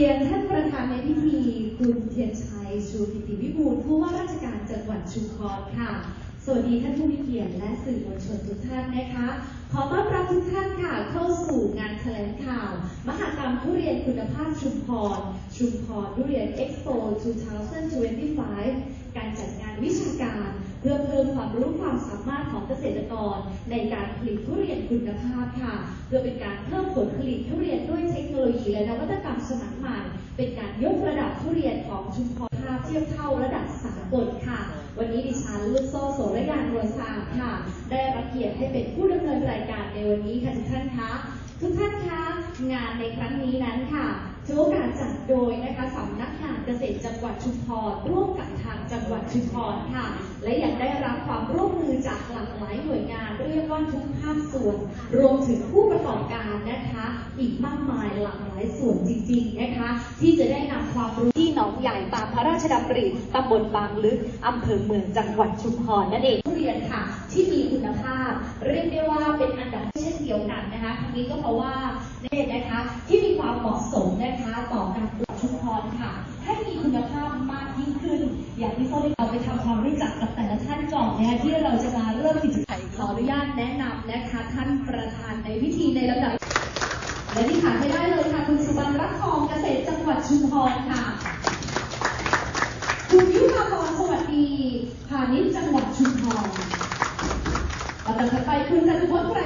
ดีค่ะเรียนท่านประธานในพิธีคุณเทียนชัยชูกิติวิบูลผู้ว่าราชการจังหวัดชุมพรค่ะ สวัสดีท่านผู้มีเกียรติและสื่อมวลชนทุกท่านนะคะ ขอต้อนรับทุกท่านค่ะเข้าสู่งานแถลงข่าว มหกรรมทุเรียนคุณภาพชุมพร ชุมพรทุเรียน Expo 2025 การจัดงานวิชาการ เพื่อเพิ่มความรู้ความสามารถของเกษตรกร ในการผลิตทุเรียนคุณภาพค่ะ เพื่อเป็นการเพิ่มผลผลิตทุเรียนด้วยเทคโนโลยีและนวัตกรรมสมัยใหม่ เป็นการยกระดับทุเรียนของชุมพรภาพเทียบเท่าระดับสากลค่ะ วันนี้ดิฉันลูกโซ่โสระยานรวนสะอาดค่ะ ได้รับเกียรติให้เป็นผู้ดำเนินรายการในวันนี้ค่ะทุกท่านคะทุกท่านคะงานในครั้งนี้นั้นค่ะถือโอกาสจัดโดยนะคะสำนักงานเกษตรจังหวัดชุมพรร่วมกับทางจังหวัดชุมพรค่ะ และยังได้รับความร่วมมือจากหลากหลายหน่วยงาน เรียกว่าทุกภาคส่วน รวมถึงผู้ประกอบการนะคะ อีกมากมายหลากหลายส่วนจริงๆนะคะ ที่จะได้นำความรู้ที่หนองใหญ่ตามพระราชดำริตำบลบางลึกอำเภอเมืองจังหวัดชุมพรนั่นเองทุเรียนค่ะ ที่มีคุณภาพ เรียกได้ว่าเป็นอันดับเช่นเดียวกันนะคะทั้งนี้ก็เพราะว่าเนี่ยนะคะ ที่มีความเหมาะสมนะคะต่อการปลูกชุมพรค่ะ ให้มีคุณภาพมากยิ่งขึ้น อย่างที่เขาได้เราไปทำความรู้จักกับแต่ละท่านก่อนนะคะที่เราจะมาเริ่มกิจกรรมขออนุญาตแนะนำนะคะ ท่านประธานในพิธีในลำดับและที่ขาดไม่ได้เลยค่ะ คุณสุบรรณรัตน์ทองเกษตรจังหวัดชุมพรค่ะคุณยุพากรสวัสดีพาณิชย์จังหวัดชุมพรลำดับถัดไปคุณจตุพจ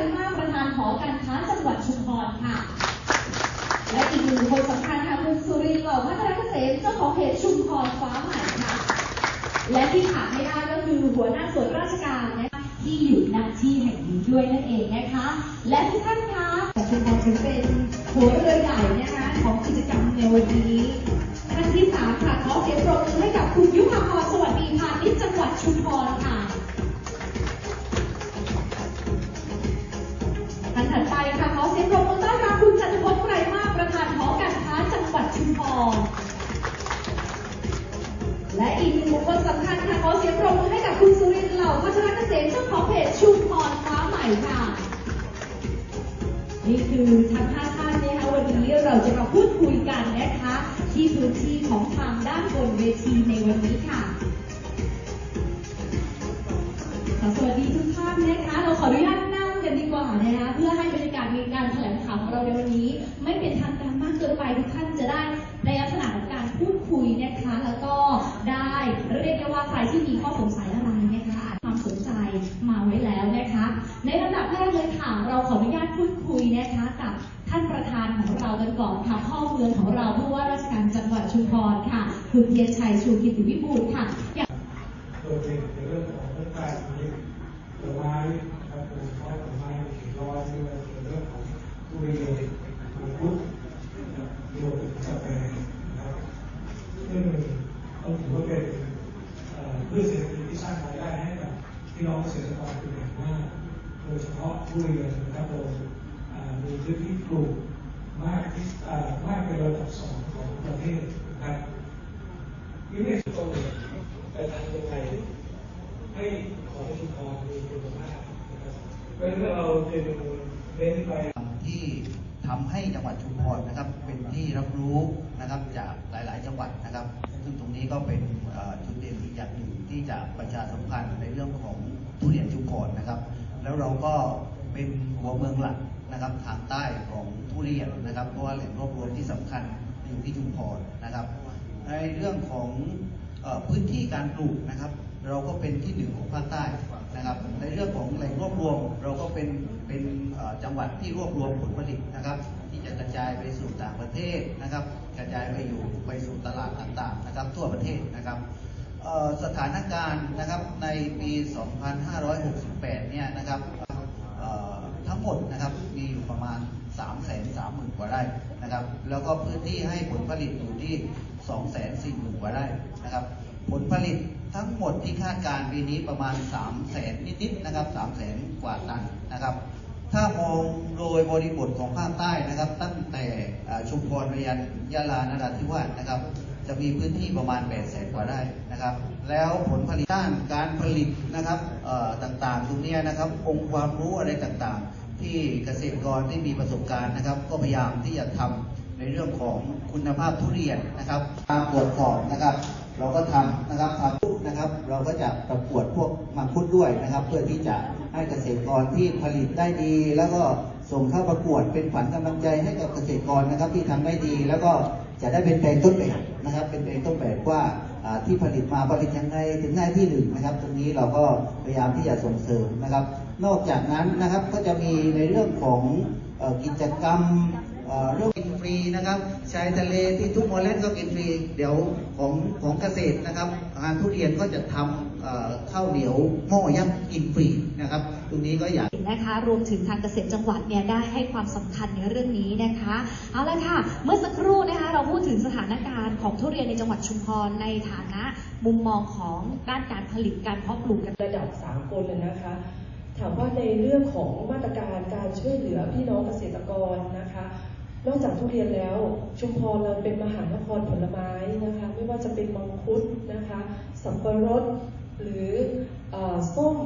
าของเหตุชุมพรฟ้าใหม่ค่ะ และที่ขาดไม่ได้ก็คือหัวหน้าส่วนราชการนะคะที่อยู่ณที่แห่งนี้ด้วยนั่นเองนะคะ และทุกท่านคะชุมพรถือเป็นหัวเรือใหญ่นะคะของกิจกรรมในวันนี้ท่านที่สามค่ะขอเสียงปรบมือให้กับคุณยุพาพรสวัสดี กันนะคะ ที่พื้นที่ของทางด้านบนเวทีในวันนี้ค่ะขอสวัสดีทุกท่านนะคะ เราขออนุญาตนั่งกันดีกว่านะคะเพื่อให้บรรยากาศมีการแถลงข่าวของเราในวันนี้ ไม่เป็นทางการมากเกินไปทุกท่านจะได้ในลักษณะของการพูดคุยนะคะ แล้วก็ได้เรียกได้ว่าใครที่มีข้อสงสัยอะไรนะคะความสนใจมาไว้แล้วนะคะ ในลำดับแรกเลยค่ะ เราขออนุญาตพูดคุยนะคะกับ กันก่อนค่ะพ่อเมืองของเราผู้ว่าราชการจังหวัดชุมพรค่ะ คุณเทียนชัยชูกิติวิบูลค่ะอยากโดยเด่นเรื่องของเรื่องการผลิตผลไม้นะครับโดยเฉพาะผลไม้สีร้อนนี่ก็คือเรื่องของทุเรียนมังคุดนะครับรวมถึงกาแฟนะครับซึ่งต้องถือว่าเป็นเอ่อเศรษฐกิจที่สร้างรายได้ให้กับพี่น้องเกษตรกรเป็นอย่างมากโดยเฉพาะทุเรียนนะครับโดยมีพื้นที่ปลูก มากที่อ่ามากเป็นระดับสองของประเทศนะครับที่ไม่สุดตรงเลยแต่ทำยังไงให้ของชุมพรมีคุณภาพนะครับเพราะฉะนั้นเราจะดูเน้นไปที่ทำให้จังหวัดชุมพรนะครับ เป็นที่รับรู้นะครับจากหลาย ๆ จังหวัดนะครับ ซึ่งตรงนี้ก็เป็นจุดเด่นอีกอย่างหนึ่งที่จะประชาสัมพันธ์ในเรื่องของทุเรียนชุมพรนะครับ แล้วเราก็เป็นหัวเมืองหลัก นะครับทางใต้ของทุเรียนนะครับ เพราะว่าแหล่งรวบรวมที่สำคัญอยู่ที่ชุมพรนะครับ ในเรื่องของพื้นที่การปลูกนะครับ เราก็เป็นที่หนึ่งของภาคใต้นะครับ ในเรื่องของแหล่งรวบรวม เราก็เป็นเป็นจังหวัดที่รวบรวมผลผลิตนะครับ ที่จะกระจายไปสู่ต่างประเทศนะครับ กระจายไปอยู่ไปสู่ตลาดต่างๆนะครับ ทั่วประเทศนะครับสถานการณ์นะครับในปี 2568 เนี่ยนะครับ ทั้งหมดนะครับ มีอยู่ประมาณ 3 3 0 0 0 0 กว่าไร่นะครับ แล้วก็พื้นที่ให้ผลผลิตอยู่ที่ 2 4 0 0 0 0 กว่าไร่นะครับ ผลผลิตทั้งหมดที่คาดการณ์ปีนี้ประมาณ 3 0 0แสนนิดๆนะครับ3 0 0แสนกว่าตันนะครับ ถ้ามองโดยบริบทของภาคใต้นะครับ ตั้งแต่ชุมพรไปยันยะลานราธิวาสนะครับ จะมีพื้นที่ประมาณ8แสนกว่าไร่นะครับ แล้วผลผลิตด้านการผลิตนะครับต่างๆ ตรงเนี้นะครับ องค์ความรู้อะไรต่างๆ ที่เกษตรกรที่มีประสบการณ์นะครับ ก็พยายามที่จะทำในเรื่องของคุณภาพทุเรียนนะครับตามตรวจสอบนะครับ เราก็ทำนะครับทำนะครับ เราก็จะประกวดพวกมังคุดด้วยนะครับ เพื่อที่จะให้เกษตรกรที่ผลิตได้ดี แล้วก็ส่งเข้าประกวดเป็นขวัญกำลังใจให้กับเกษตรกรนะครับ ที่ทำได้ดี แล้วก็จะได้เป็นแปลงต้นแบบนะครับ เป็นแปลงต้นแบบว่าที่ผลิตมาผลิตยังไงถึงได้ที่หนึ่งนะครับ ตรงนี้เราก็พยายามที่จะส่งเสริมนะครับ นอกจากนั้นนะครับก็จะมีในเรื่องของเอ่อกิจกรรมเอ่อเรื่องกินฟรีนะครับชายทะเลที่ทุกโมเลนก็กินฟรี เดี๋ยวของของเกษตรนะครับงานทุเรียนก็จะทำเอ่อข้าวเหนียวหม้อยักษ์กินฟรีนะครับ ตรงนี้ก็อยากนะคะรวมถึงทางเกษตรจังหวัดเนี่ยได้ให้ความสำคัญในเรื่องนี้นะคะเอาละค่ะ เมื่อสักครู่นะคะเราพูดถึงสถานการณ์ของทุเรียนในจังหวัดชุมพรในฐานะมุมมองของด้านการผลิตการเพาะปลูกกันระดับสากลเลยนะคะ ถามว่าในเรื่องของมาตรการการช่วยเหลือพี่น้องเกษตรกรนะคะ นอกจากทุเรียนแล้ว ชุมพรเราเป็นมหานครผลไม้นะคะ ไม่ว่าจะเป็นมังคุดนะคะสับปะรดหรือเออส้ม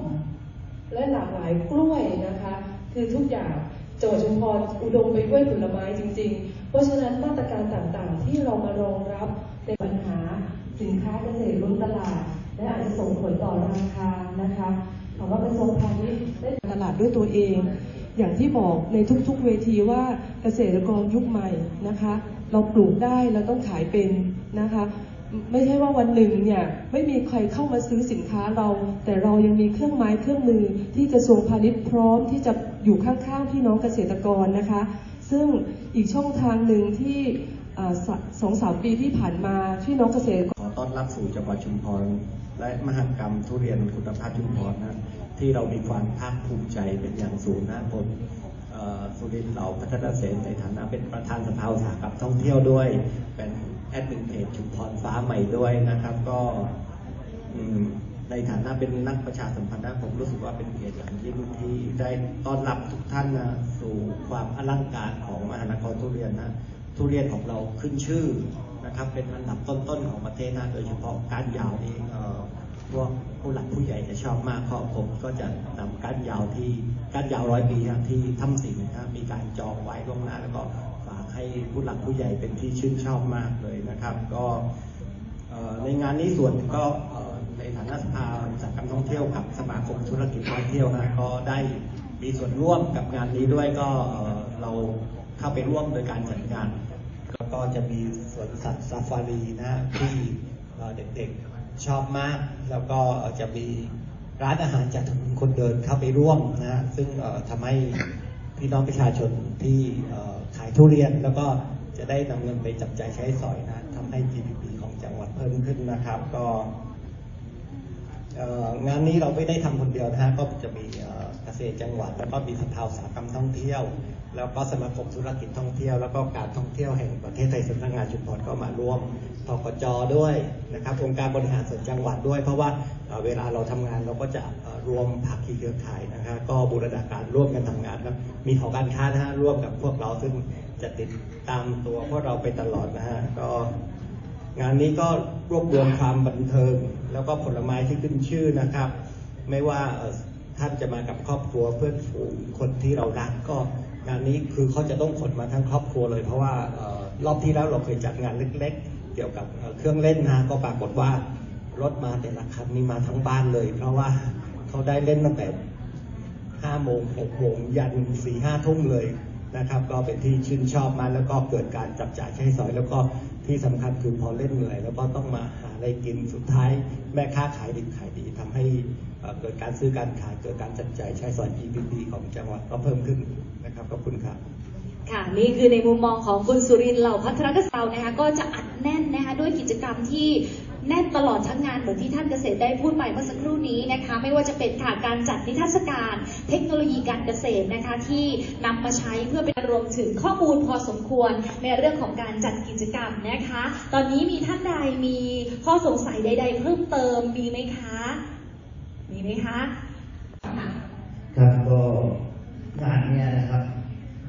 และหลากหลายกล้วยนะคะ คือทุกอย่างจังหวัดชุมพรอุดมไปด้วยผลไม้จริง ๆ เพราะฉะนั้นมาตรการต่างๆ ที่เรามารองรับในปัญหาสินค้าเกษตรล้นตลาด และอาจจะส่งผลต่อราคานะคะ ถามว่ากระทรวงพาณิชย์ได้ตลาดด้วยตัวเอง อย่างที่บอกในทุกๆเวทีว่าเกษตรกรยุคใหม่นะคะ เราปลูกได้เราต้องขายเป็นนะคะไม่ใช่ว่าวันหนึ่งเนี่ยไม่มีใครเข้ามาซื้อสินค้าเรา แต่เรายังมีเครื่องไม้เครื่องมือที่กระทรวงพาณิชย์พร้อมที่จะอยู่ข้างๆพี่น้องเกษตรกรนะคะ ซึ่งอีกช่องทางหนึ่งที่ สองสามปีที่ผ่านมาพี่น้องเกษตรขอต้อนรับสู่จังหวัดชุมพร และมหกรรมทุเรียนคุณภาพชุมพรนะที่เรามีความภาคภูมิใจเป็นอย่างสูงนะผมสุรินทร์เหล่าพัฒนาเสนในฐานะเป็นประธานสภาอุตสาหกรรมท่องเที่ยวด้วย เป็นแอดมินเพจชุมพรฟ้าใหม่ด้วยนะครับ ก็ในฐานะเป็นนักประชาสัมพันธ์นะผมรู้สึกว่าเป็นเกียรติอย่างยิ่งที่ได้ต้อนรับทุกท่านนะสู่ความอลังการของมหานครทุเรียนนะ ทุเรียนของเราขึ้นชื่อนะครับ เป็นอันดับต้นๆของประเทศนะโดยเฉพาะก้านยาวเองเออพวกผู้หลักผู้ใหญ่จะชอบมากเพราะผมก็จะนำก้านยาวที่ก้านยาวร้อยปีนะที่ถ้ำสิงห์นะมีการจองไว้ล่วงหน้าแล้วก็ฝากให้ผู้หลักผู้ใหญ่เป็นที่ชื่นชอบมากเลยนะครับ ก็ในงานนี้ส่วนก็ในฐานะสภาอุตสาหกรรมท่องเที่ยวกับสมาคมธุรกิจท่องเที่ยวนะก็ได้มีส่วนร่วมกับงานนี้ด้วยก็เราเข้าไปร่วมโดยการจัดงาน ก็จะมีสวนสัตว์ซาฟารีนะที่เด็กๆชอบมาก แล้วก็จะมีร้านอาหารจากถนนคนเดินเข้าไปร่วมนะซึ่งทำให้พี่น้องประชาชนที่ขายทุเรียน แล้วก็จะได้นำเงินไปจับจ่ายใช้สอยนะทำให้ GDP ของจังหวัดเพิ่มขึ้นนะครับ ก็งานนี้เราไม่ได้ทำคนเดียวนะฮะก็จะมีเอ่อเกษตรจังหวัด แล้วก็มีสภาอุตสาหกรรมท่องเที่ยว แล้วก็สมาคมธุรกิจท่องเที่ยว แล้วก็การท่องเที่ยวแห่งประเทศไทยสำนักงานชุมพรก็มาร่วมทกจด้วยนะครับองค์การบริหารส่วนจังหวัดด้วย เพราะว่าเวลาเราทำงานเราก็จะรวมภาคีเครือข่ายนะฮะก็บูรณาการร่วมกันทำงานครับมีหอการค้านะฮะร่วมกับพวกเราซึ่งจะติดตามตัวพวกเราไปตลอดนะฮะก็งานนี้ก็รวบรวมความบันเทิง แล้วก็ผลไม้ที่ขึ้นชื่อนะครับ ไม่ว่าท่านจะมากับครอบครัวเพื่อนฝูงคนที่เรารักก็ งานนี้คือเขาจะต้องขนมาทั้งครอบครัวเลย เพราะว่าออรอบที่แล้วเราเคยจัดงานเล็ก ๆ เกี่ยวกับเออเครื่องเล่นนะก็ปรากฏว่ารถมาแต่ละคันนี่มาทั้งบ้านเลย เพราะว่าเขาได้เล่นตั้งแต่ห้าโมงหกโมงยันสี่ห้าทุ่มเลยนะครับ ก็เป็นที่ชื่นชอบมากแล้วก็เกิดการจับจ่ายใช้สอย แล้วก็ที่สำคัญคือพอเล่นเหนื่อย แล้วก็ต้องมาหาอะไรกินสุดท้าย แม่ค้าขายดิบขายดีทำให้เอ่อเกิดการซื้อการขายเกิดการจับจ่ายใช้สอย GDP ของจังหวัดก็เพิ่มขึ้น นะครับขอบคุณครับ ค่ะนี่คือในมุมมองของคุณสุรินทร์เหล่าพัฒนกษานะคะก็จะอัดแน่นนะคะด้วยกิจกรรมที่แน่นตลอดทั้งงานเหมือนที่ท่านเกษตรได้พูดไปเมื่อสักครู่นี้นะคะไม่ว่าจะเป็นค่ะการจัดนิทรรศการเทคโนโลยีการเกษตรนะคะที่นำมาใช้เพื่อเป็นรวมถึงข้อมูลพอสมควรในเรื่องของการจัดกิจกรรมนะคะ ตอนนี้มีท่านใดมีข้อสงสัยใด ๆ เพิ่มเติมมีไหมคะ มีไหมคะค่ะครับก็ งานเนี้ยนะครับ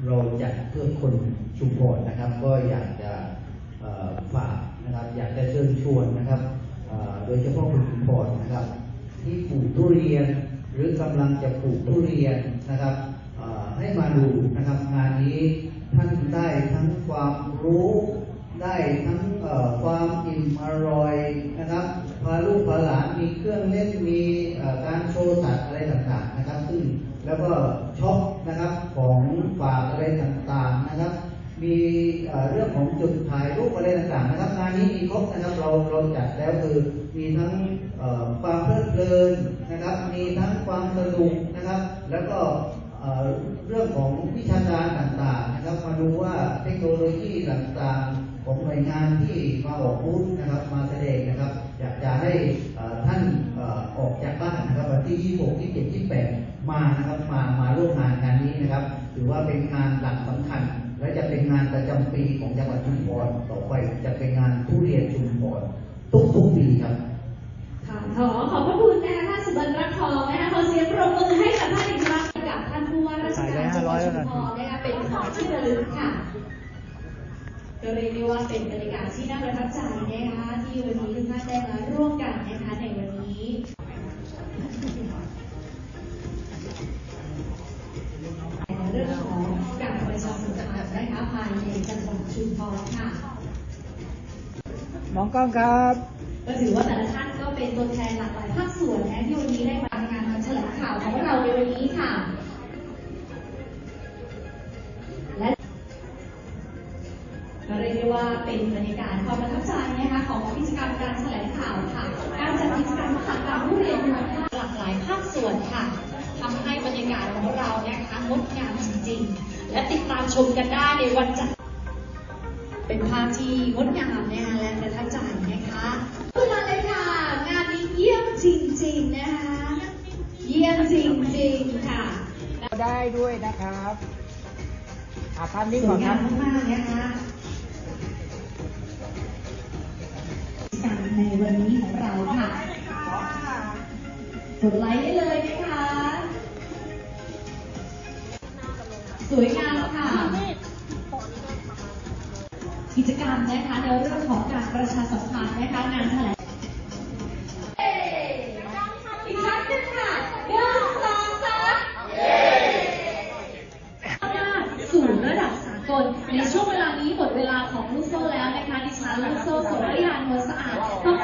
เราจัดเพื่อคนชุมพรนะครับ ก็อยากจะฝากนะครับ อยากจะเชิญชวนนะครับ โดยเฉพาะคนชุมพรนะครับ ที่ปลูกทุเรียนหรือกำลังจะปลูกทุเรียนนะครับให้มาดูนะครับ งานนี้ท่านได้ทั้งความรู้ได้ทั้งความอิ่มอร่อยนะครับพาลูกพาหลานมีเครื่องเล่นมีการโชว์สัตว์อะไรต่างๆนะครับ ซึ่งแล้วก็ช็อป ฝากอะไรต่างๆนะครับ มีเรื่องของจุดถ่ายรูปอะไรต่างๆนะครับงานนี้มีครบนะครับเราเราจัดแล้วคือมีทั้งความเพลิดเพลินนะครับ มีทั้งความสนุกนะครับ แล้วก็เรื่องของวิชาการต่างๆนะครับ มาดูว่าเทคโนโลยีต่างๆ ของหน่วยงานที่มาออกบูธนะครับมาแสดงนะครับ อยากจะให้ท่านออออกจากบ้านนะครับวันที่ 26 27 28 มานะครับมามาร่วมงานงานนี้นะครับ ถือว่าเป็นงานหลักสำคัญ และจะเป็นงานประจำปีของจังหวัดชุมพรต่อไปจะเป็นงานทุเรียนชุมพรทุกๆปีครับค่ะขอขอบพระคุณนะคะท่านสุบรรณรักทองนะคะขอเสียงปรบมือให้กับท่านอีกครั้งกับท่านผู้ว่าราชการจังหวัดชุมพรนะคะเป็นของที่ระลึกค่ะก็เรียกได้ว่าเป็นบรรยากาศที่น่าประทับใจนะคะที่วันนี้ทุกท่านได้มาร่วมกันนะคะในวันนี้ใน จังหวัดชุมพรค่ะมองกล้องครับ ก็ถือว่าแต่ละท่านก็เป็นตัวแทนหลากหลายภาคส่วนนะที่วันนี้ได้มางานแถลงข่าวของเราในวันนี้ค่ะ และก็เรียกได้ว่าเป็นบรรยากาศความประทับใจนะคะของกิจกรรมการแถลงข่าวค่ะ การจัดกิจกรรมมหากรรมผู้เรียนมูลค่าหลากหลายภาคส่วนค่ะทำให้บรรยากาศของเรานะคะงดงามจริงๆ และติดตามชมกันได้ในวันจัด เป็นภาพที่งดงามนะคะและประทับใจนะคะขึ้นมาเลยค่ะ งานนี้เยี่ยมจริงๆนะคะ เยี่ยมจริงๆค่ะ ได้ด้วยนะครับอาภาพสนี้วก่อยนคงารัมบมากๆนะคะการในวันนี้ของเราค่ะกดไลค์ได้เลยนะคะ สวยงามันนะคะในเรื่องของการประชาสัมพันธ์นะคะงานแถลงกครั้งหนึ่งค่ะหนึ่งสองสามสู่ระดับสากลในช่วงเวลานี้หมดเวลาของลูกโซ่แล้วนะคะดิฉันลูกโซ่สุริยานวลสะอาดต้อง